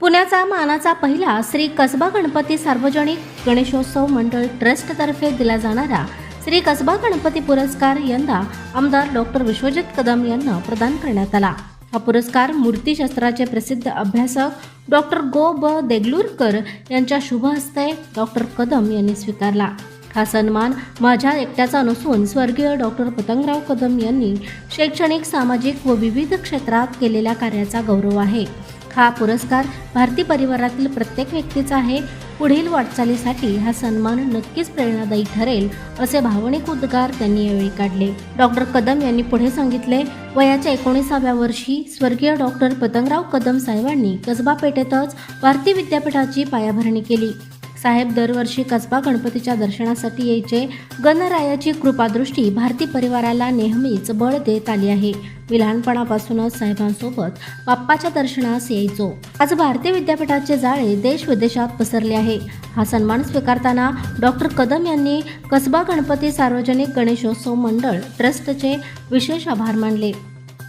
पुण्याचा मानाचा पहिला श्री कसबा गणपती सार्वजनिक गणेशोत्सव मंडळ ट्रस्टतर्फे दिला जाणारा श्री कसबा गणपती पुरस्कार यंदा आमदार डॉक्टर विश्वजित कदम यांना प्रदान करण्यात आला. हा पुरस्कार मूर्तीशास्त्राचे प्रसिद्ध अभ्यासक डॉक्टर गो ब देगलूरकर यांच्या शुभ हस्ते डॉक्टर कदम यांनी स्वीकारला. हा सन्मान माझ्या एकट्याचा नसून स्वर्गीय डॉक्टर पतंगराव कदम यांनी शैक्षणिक सामाजिक व विविध क्षेत्रात केलेल्या कार्याचा गौरव आहे. हा पुरस्कार भारतीय परिवारातील प्रत्येक व्यक्तीचा आहे. पुढील वाटचालीसाठी हा सन्मान नक्कीच प्रेरणादायी ठरेल असे भावनिक उद्गार त्यांनी यावेळी काढले. डॉक्टर कदम यांनी पुढे सांगितले वयाच्या एकोणीसाव्या वर्षी स्वर्गीय डॉक्टर पतंगराव कदम साहेबांनी कसबा पेठेतच भारतीय विद्यापीठाची पायाभरणी केली. साहेब दरवर्षी कसबा गणपतीच्या दर्शनासाठी यायचे. गणरायाची कृपादृष्टी भारती परिवाराला नेहमीच बळ देत आली आहे. मी लहानपणापासूनच साहेबांसोबत बाप्पाच्या दर्शनास यायचो. आज भारतीय विद्यापीठाचे जाळे देश विदेशात पसरले आहे. हा सन्मान स्वीकारताना डॉक्टर कदम यांनी कसबा गणपती सार्वजनिक गणेशोत्सव मंडळ ट्रस्टचे विशेष आभार मानले.